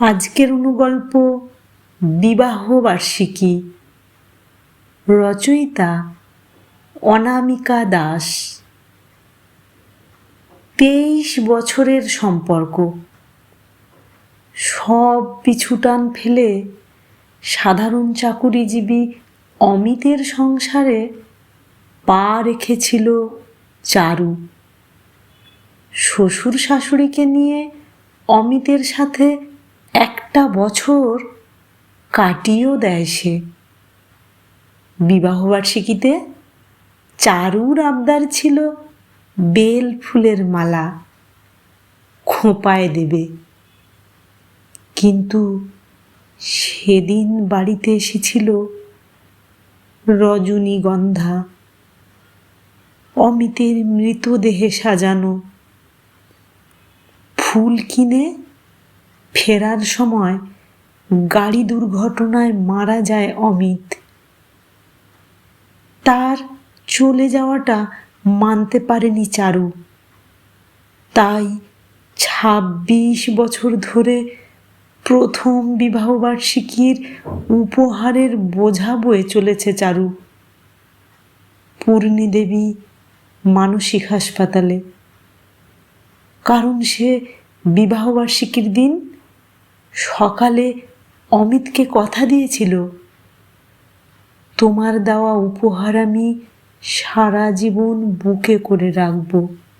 আজকের অনুগল্প বিবাহ বার্ষিকী রচয়িতা অনামিকা দাস। তেইশ বছরের সম্পর্ক। সব পিছুটান ফেলে সাধারণ চাকুরিজীবী অমিতের সংসারে পা রেখেছিল চারু। শ্বশুর শাশুড়িকে নিয়ে অমিতের সাথে একটা বছর কাটিয়েও দেয় সে। বিবাহবার্ষিকীতে চারুর আবদার ছিল বেল ফুলের মালা খোঁপায় দেবে। কিন্তু সেদিন বাড়িতে এসেছিল রজনীগন্ধা। অমিতের মৃতদেহে সাজানো ফুল কিনে ফেরার সময় গাড়ি দুর্ঘটনায় মারা যায় অমিত। তার চলে যাওয়াটা মানতে পারেনি চারু। তাই ছাব্বিশ বছর ধরে প্রথম বিবাহবার্ষিকীর উপহারের বোঝা বয়ে চলেছে চারু। পূর্ণী দেবী মানসিক হাসপাতালে। কারণ সে বিবাহবার্ষিকীর দিন সকালে অমিতকে কথা দিয়েছিল তোমার দেওয়া উপহার আমি সারা জীবন বুকে করে রাখব।